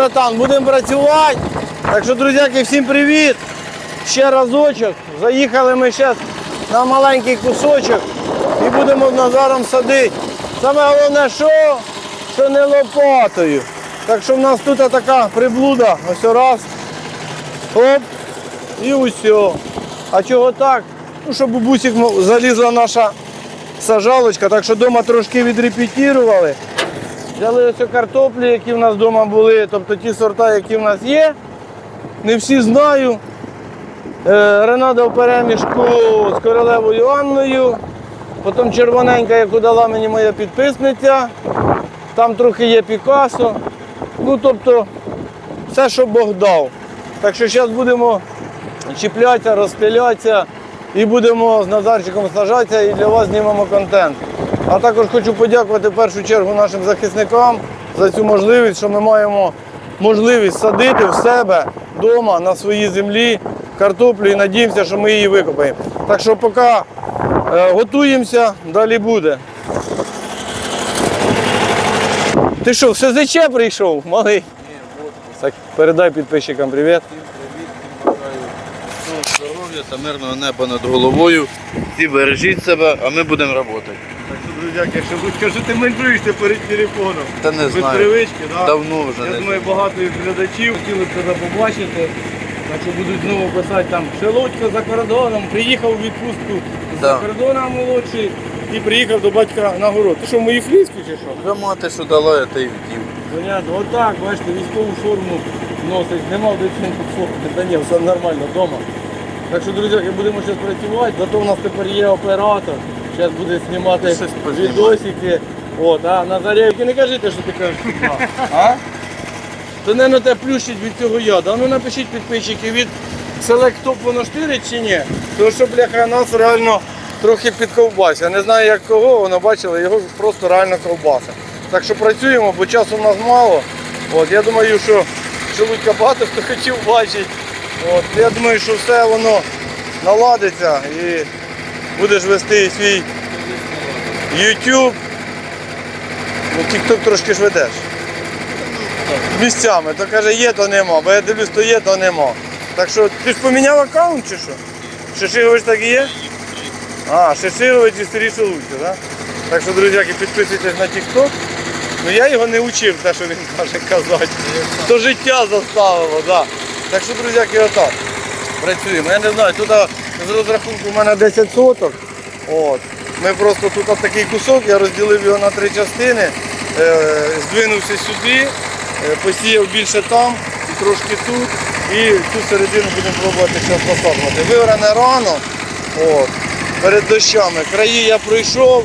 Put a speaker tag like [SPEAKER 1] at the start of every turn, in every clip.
[SPEAKER 1] братан, будемо працювати. Так що, друзяки, всім привіт. Ще разочок. Заїхали ми зараз на маленький кусочок і будемо Назаром садити. Саме головне, що, що не лопатою. Так що в нас тут така приблуда. Ось раз. Оп. І усе. А чого так? Ну, щоб у бусик залізла наша сажалочка, так що вдома трошки відрепетірували. Взяли ось картоплі, які в нас вдома були, тобто ті сорта, які в нас є. Не всі знаю. Е, Ренада в перемішку з королевою Анною. Потім червоненька, яку дала мені моя підписниця. Там трохи є Пікасо. Ну, тобто, все, що Бог дав. Так що зараз будемо чіплятися, розпилятися і будемо з Назарчиком сажатися і для вас знімемо контент. А також хочу подякувати в першу чергу нашим захисникам за цю можливість, що ми маємо можливість садити в себе вдома на своїй землі картоплю і надіємося, що ми її викопаємо. Так що поки е, готуємося, далі буде. Ти що, все СЗЧ прийшов, малий? Так, передай підписчикам привіт.
[SPEAKER 2] Міцного здоров'я та мирного неба над головою. Всі бережіть себе, а ми будемо працювати.
[SPEAKER 1] Так що, друзяки, що будь кажу, ти менжуєшся перед телефоном.
[SPEAKER 2] Та не
[SPEAKER 1] Без
[SPEAKER 2] знаю.
[SPEAKER 1] привички, так?
[SPEAKER 2] Давно вже
[SPEAKER 1] Я
[SPEAKER 2] не
[SPEAKER 1] думаю, багато із глядачів хотіли б тебе побачити. Так що будуть знову писати там Шелудько за кордоном, приїхав у відпустку з-за
[SPEAKER 2] Да.
[SPEAKER 1] кордона молодший і приїхав до батька на город. Ти що, в моїй фліски чи що?
[SPEAKER 2] Вже мати, що дала, я те й вдів.
[SPEAKER 1] Понятно, отак, бачите, військову форму носить, нема дитинку форми, та ні, все нормально вдома. Так що, друзі, будемо зараз працювати, зато у нас тепер є оператор. Зараз буде знімати відосики. От, а Назарєвки, не кажіть, що ти кажеш. А? То не на те плющить від цього яду. А ну напишіть підписчики від Select Top воно штирить чи ні? Тому що бляха нас реально трохи підковбасить. Я не знаю як кого, воно бачили, його просто реально ковбаса. Так що працюємо, бо часу в нас мало. От, я думаю, що Шелудька багато хто хотів бачити. От, я думаю, що все воно наладиться і будеш вести свій YouTube. Ну, TikTok трошки ж ведеш. Місцями. То каже, є, то нема. Бо я дивлюсь, то є, то нема. Так що ти ж поміняв аккаунт чи що? Шиширович так і є? А, Шиширович і Сергій Шелудько, так? Так що, друзяки, підписуйтесь на TikTok. Ну я його не учив, те, що він каже казати. То життя заставило, так. Так що, друзяки, отак. Працюємо. Я не знаю, тут з розрахунку в мене 10 соток. От. Ми просто тут такий кусок, я розділив його на три частини, е, здвинувся сюди, е, посіяв більше там і трошки тут. І цю середину будемо пробувати зараз посаджувати. Вигране рано, от, перед дощами. Краї я пройшов.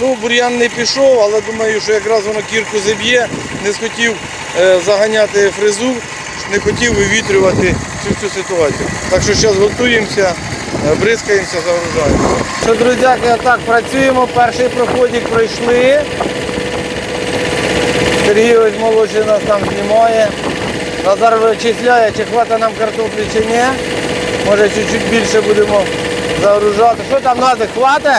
[SPEAKER 1] Ну, бур'ян не пішов, але думаю, що якраз воно кірку зіб'є. Не схотів е, заганяти фрезу, не хотів вивітрювати цю всю ситуацію. Так що зараз готуємося, е, бризкаємося, загружаємо. Що, друзяки, отак працюємо. Перший проходик пройшли. Сергійович молодший нас там знімає. Назар вичисляє, чи хватить нам картоплі, чи ні. Може чуть-чуть більше будемо загружати. Що там Назик, хватить?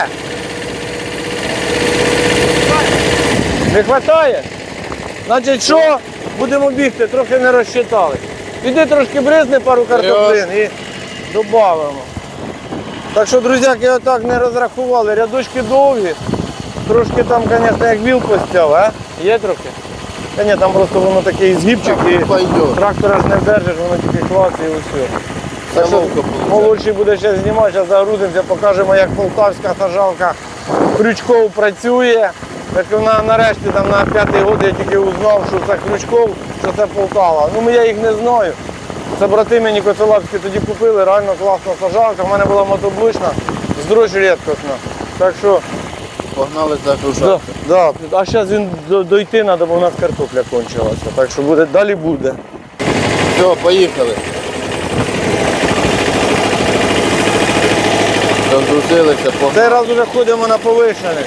[SPEAKER 1] Не вистачає? Значить, що? Будемо бігти, трохи не розчитали. Піди трошки бризни пару картоплин і додамо. Так що, друзяки, отак не розрахували. Рядочки довгі. Трошки там, звісно, як віл постяв, а? Є трохи? Та ні, там просто воно такий згибчик і
[SPEAKER 2] Пойдет.
[SPEAKER 1] трактора ж не вдержиш, воно тільки клац і усе. Так що молодший буде ще знімати, зараз загрузимося, покажемо, як полтавська сажалка Крючков працює. Так вона нарешті там на п'ятий год я тільки узнав, що це Крючков, що це Полтава. Ну я їх не знаю. Це брати мені Коцелапські тоді купили, реально класна сажалка. У мене була мотоблична, з дрожь рідкосна. Так що,
[SPEAKER 2] Погнали
[SPEAKER 1] да,
[SPEAKER 2] загружати.
[SPEAKER 1] да. а зараз він дойти треба, бо у нас картопля кончилася. Так що буде, далі буде.
[SPEAKER 2] Все, поїхали. Загрузилися,
[SPEAKER 1] Цей
[SPEAKER 2] погнали.
[SPEAKER 1] раз вже ходимо на повишених.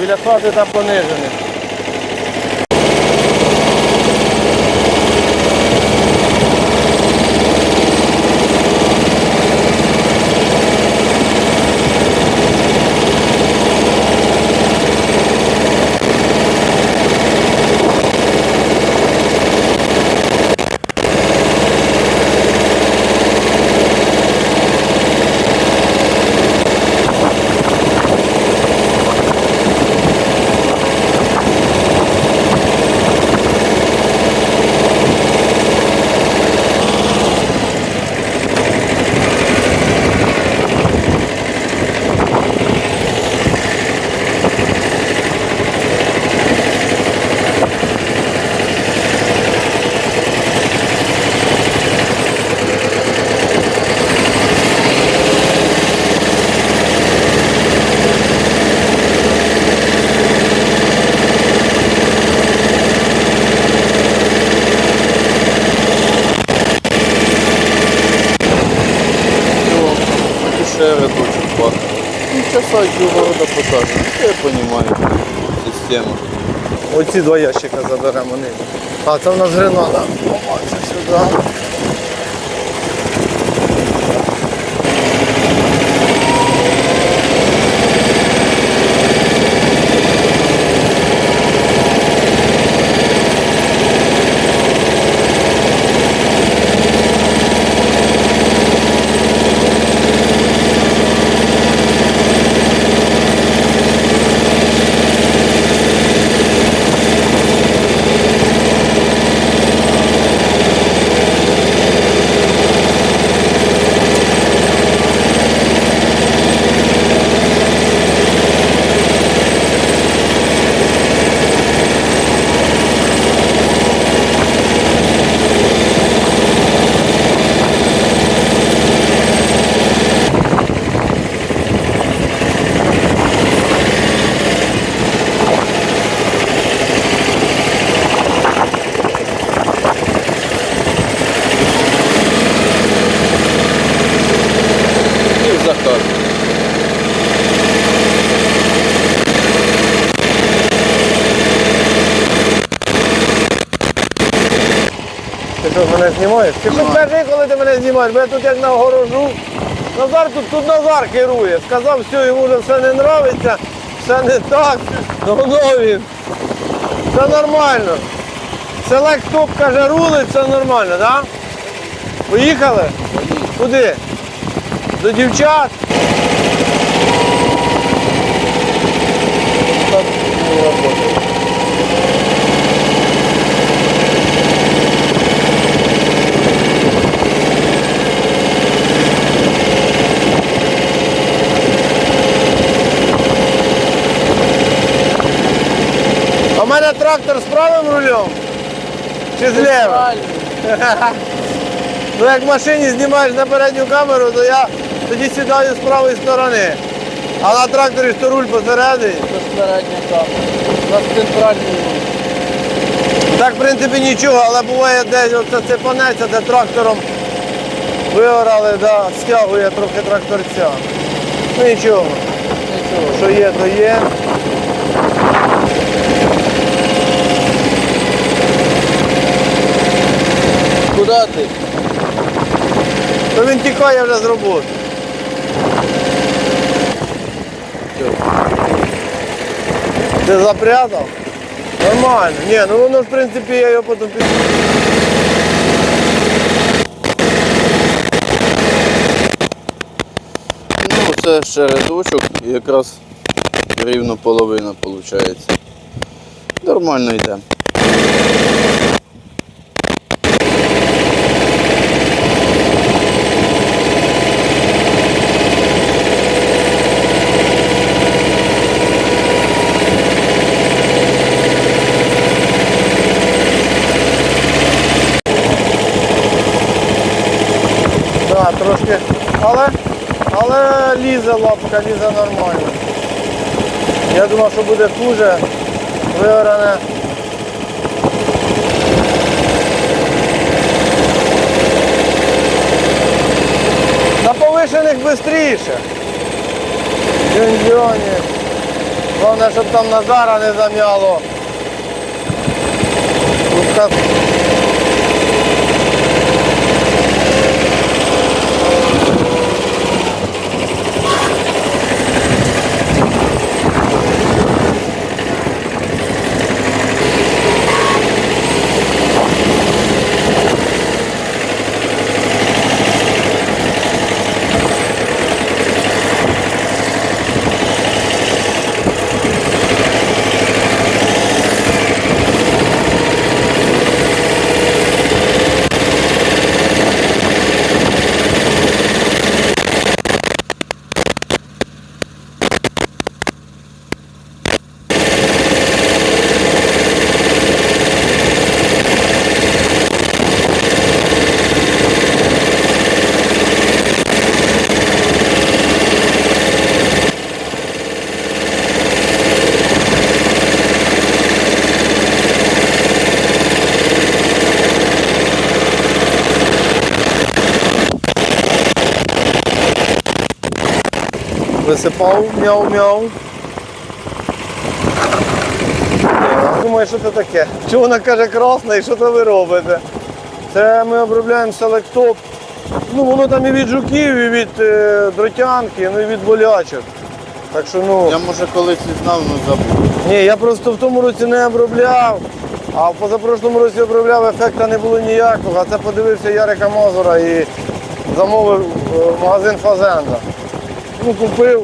[SPEAKER 1] Біля хати там понижених.
[SPEAKER 2] ще рядочок два. До города посаджено. Я розумію. систему.
[SPEAKER 1] Оці два ящика заберемо. А, це в нас гренада. О, це сюди.
[SPEAKER 2] І в заказ.
[SPEAKER 1] Ти що, мене знімаєш? Ти хоч кажи, коли ти мене знімаєш, бо я тут як на огорожу. Назар тут, тут Назар керує. Сказав, все, йому вже все не нравиться, все не так. Давно він. Все нормально. Селект топ каже, рулить, все нормально, так? Да? Поїхали? Куди? До дівчат? Так, не работает. А в мене трактор з правим рулем? Чи з лівим? Ну як в машині знімаєш на передню камеру, то я тоді сідаю з правої сторони. А на тракторі що руль посередині.
[SPEAKER 2] Безпередня камера. У нас центральний рух.
[SPEAKER 1] Так, в принципі, нічого, але буває десь оце цепанеться, де трактором виорали, да, стягує трохи тракторця. Ну нічого,
[SPEAKER 2] Нічого.
[SPEAKER 1] що є, то є.
[SPEAKER 2] Куди ти?
[SPEAKER 1] То він тікає вже з роботи. Ти запрятав? Нормально. Ні, ну воно в принципі я його потім під...
[SPEAKER 2] Ну, це ще рядочок і якраз рівно половина виходить. Нормально йде.
[SPEAKER 1] Да, трошки. Але, але лізе лапка, лізе нормально. Я думав, що буде хуже. Виорене. На повишених швидше. Дюнь-дюні. Головне, щоб там Назара не зам'яло. Тут мяу-мяу. Думаю, що це таке? Чого вона каже красна і що це ви робите? Це ми обробляємо селектоп. Ну, воно там і від жуків, і від е, дротянки, ну і від болячок. Так що, ну.
[SPEAKER 2] Я може колись і знав, але забув.
[SPEAKER 1] Ні, я просто в тому році не обробляв, а в позапрошлому році обробляв, ефекту не було ніякого. А це подивився Ярика Мазура і замовив е, магазин Фазенда. Ну, купив.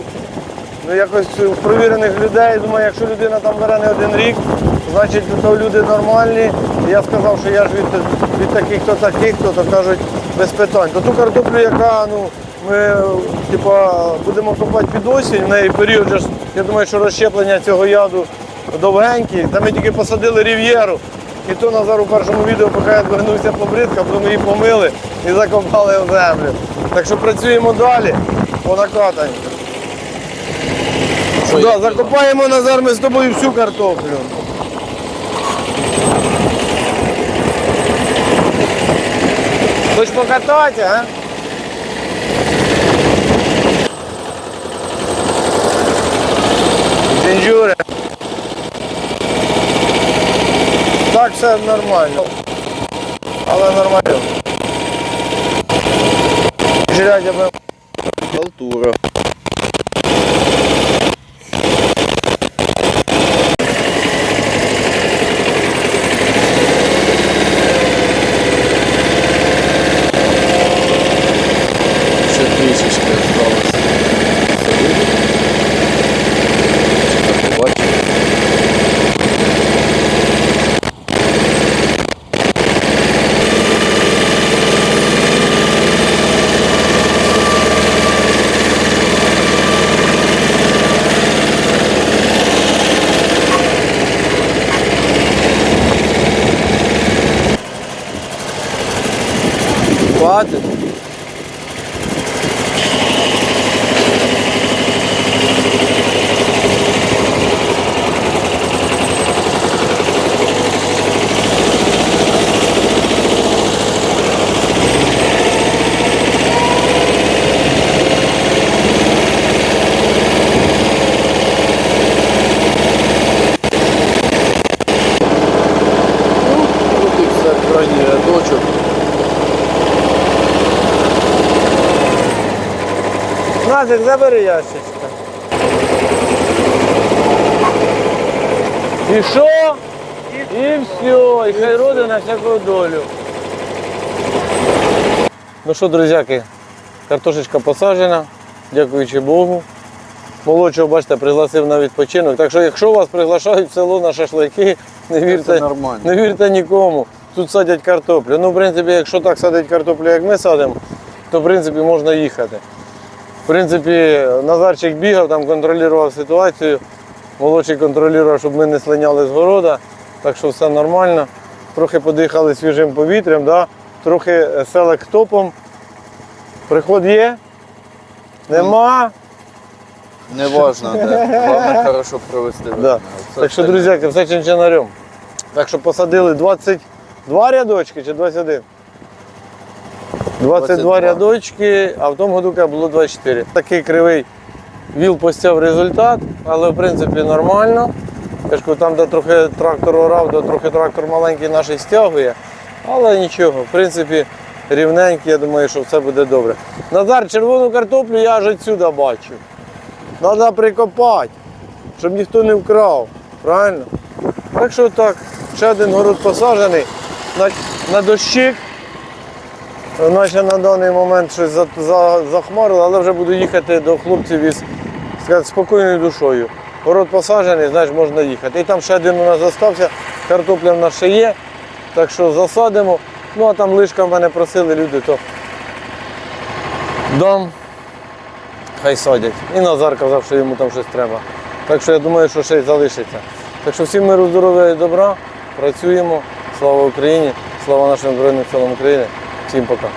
[SPEAKER 1] Ну, якось провірених людей, думаю, якщо людина там бере не один рік, значить то люди нормальні. І я сказав, що я ж від, від таких то таких, то, то кажуть без питань. То ту картоплю, яка ну, ми типа, будемо копати під осінь, в неї період, я думаю, що розщеплення цього яду довгенький. Та ми тільки посадили рів'єру. І то Назар у першому відео, поки я звернувся по бризках, то ми її помили і закопали в землю. Так що працюємо далі по накатанні.
[SPEAKER 2] Що
[SPEAKER 1] Да,
[SPEAKER 2] я
[SPEAKER 1] закопаємо Назар ми з тобою всю картоплю. Хочеш покатати, а? Дзінджури. Так все нормально. Але нормально. Жилять би.
[SPEAKER 2] futuro.
[SPEAKER 1] Назик, забери ящичка. І що? І все, і хай роди на всяку долю. Ну що, друзяки, картошечка посаджена, дякуючи Богу. Молодшого, бачите, пригласив на відпочинок. Так що, якщо вас приглашають в село на шашлики, не вірте, не вірте нікому. Тут садять картоплю. Ну, в принципі, якщо так садять картоплю, як ми садимо, то в принципі можна їхати. В принципі, Назарчик бігав, там контролював ситуацію. Молодший контролював, щоб ми не слиняли з города, так що все нормально. Трохи подихали свіжим повітрям, да? трохи селектопом. Приход є? Нема.
[SPEAKER 2] Не важно, де. Головне хорошо провести.
[SPEAKER 1] Да.
[SPEAKER 2] Все
[SPEAKER 1] Так що,
[SPEAKER 2] остальне.
[SPEAKER 1] друзяки, все чинчинарем. Так що посадили 22 рядочки чи 21? 22
[SPEAKER 2] 22.
[SPEAKER 1] рядочки, а в тому году було 24. Такий кривий віл постяв результат, але в принципі нормально. Я ж кажу, там, де трохи трактор орав, де трохи трактор маленький наш стягує. Але нічого, в принципі, рівненький, я думаю, що все буде добре. Назар, червону картоплю я аж відсюди бачу. Треба прикопати, щоб ніхто не вкрав. Правильно? Так що так, ще один город посаджений на, на дощик. Наче на даний момент щось за, за, захмарило, але вже буду їхати до хлопців із сказати, спокійною душою. Город посаджений, знаєш, можна їхати. І там ще один у нас залишився, картопля в нас ще є. Так що засадимо. Ну а там лишка в мене просили люди, то дам, хай садять. І Назар казав, що йому там щось треба. Так що я думаю, що ще й залишиться. Так що всім миру, здоров'я і добра. Працюємо. Слава Україні! Слава нашим Збройним силам України. Всім пока.